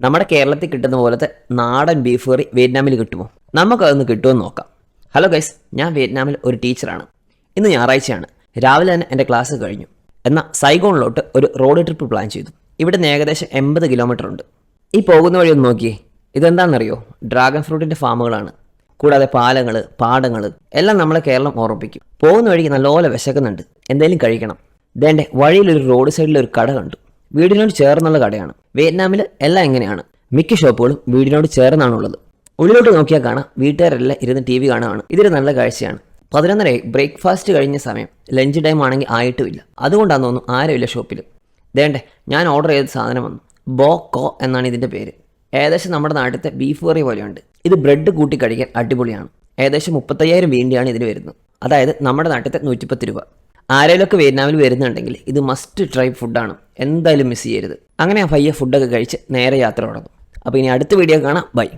നമ്മുടെ കേരളത്തിൽ കിട്ടുന്ന പോലത്തെ നാടൻ ബീഫ് കറി വിയറ്റ്നാമിൽ കിട്ടുമോ? നമുക്കതൊന്ന് കിട്ടുമെന്ന് നോക്കാം. ഹലോ ഗൈസ് ഞാൻ വിയറ്റ്നാമിൽ ഒരു ടീച്ചറാണ്. ഇന്ന് ഞായറാഴ്ചയാണ്. രാവിലെ തന്നെ എന്റെ ക്ലാസ് കഴിഞ്ഞു. എന്നാൽ സൈഗോണിലോട്ട് ഒരു റോഡ് ട്രിപ്പ് പ്ലാൻ ചെയ്തു. ഇവിടുന്ന് ഏകദേശം എൺപത് കിലോമീറ്റർ ഉണ്ട്. ഈ പോകുന്ന വഴി ഒന്ന് നോക്കിയേ. ഇതെന്താണെന്നറിയോ? ഡ്രാഗൺ ഫ്രൂട്ടിന്റെ ഫാമുകളാണ് കൂടാതെ പാലങ്ങൾ പാടങ്ങൾ എല്ലാം നമ്മളെ കേരളം ഓർമ്മിപ്പിക്കും. പോകുന്ന വഴിക്ക് നല്ലപോലെ വിശക്കുന്നുണ്ട്. എന്തെങ്കിലും കഴിക്കണം. ദേണ്ടെ വഴിയിലൊരു റോഡ് സൈഡിൽ ഒരു കട കണ്ടു. വീടിനോട് ചേർന്നുള്ള കടയാണ്. വിയറ്റ്നാമിൽ എല്ലാം എങ്ങനെയാണ്? മിക്ക ഷോപ്പുകളും വീടിനോട് ചേർന്നാണുള്ളത്. ഉള്ളിലോട്ട് നോക്കിയാൽ കാണാം വീട്ടുകാരെല്ലാം ഇരുന്ന് ടി വി കാണുകയാണ്. ഇതൊരു നല്ല കാഴ്ചയാണ്. പതിനൊന്നരയായി ബ്രേക്ക്ഫാസ്റ്റ് കഴിഞ്ഞ സമയം ലഞ്ച് ടൈം ആണെങ്കിൽ ആയിട്ടുമില്ല. അതുകൊണ്ടാണെന്ന് തോന്നുന്നു ആരുമില്ല ഷോപ്പിൽ ദേണ്ടേ ഞാൻ ഓർഡർ ചെയ്ത സാധനം വന്നു. ബോ കോ എന്നാണ് ഇതിന്റെ പേര്. ഏകദേശം നമ്മുടെ നാട്ടിലത്തെ ബീഫ് കറി പോലെയുണ്ട്. ഇത് ബ്രെഡ് കൂട്ടി കഴിക്കാൻ അടിപൊളിയാണ്. ഏകദേശം മുപ്പത്തയ്യായിരം വീണ്ടിയാണ് ഇതിന് വരുന്നത്. അതായത് നമ്മുടെ നാട്ടിലത്തെ നൂറ്റിപ്പത്ത് രൂപ. ആരെങ്കിലുമൊക്കെ വിയറ്റ്നാമിൽ വരുന്നുണ്ടെങ്കിൽ ഇത് മസ്റ്റ് ട്രൈ ഫുഡാണ് എന്തായാലും മിസ് ചെയ്യരുത്. അങ്ങനെ ആ ഫയ്യ ഫുഡൊക്കെ കഴിച്ച് നേരെ യാത്ര തുടങ്ങും. അപ്പോൾ ഇനി അടുത്ത വീഡിയോ കാണാം. ബൈ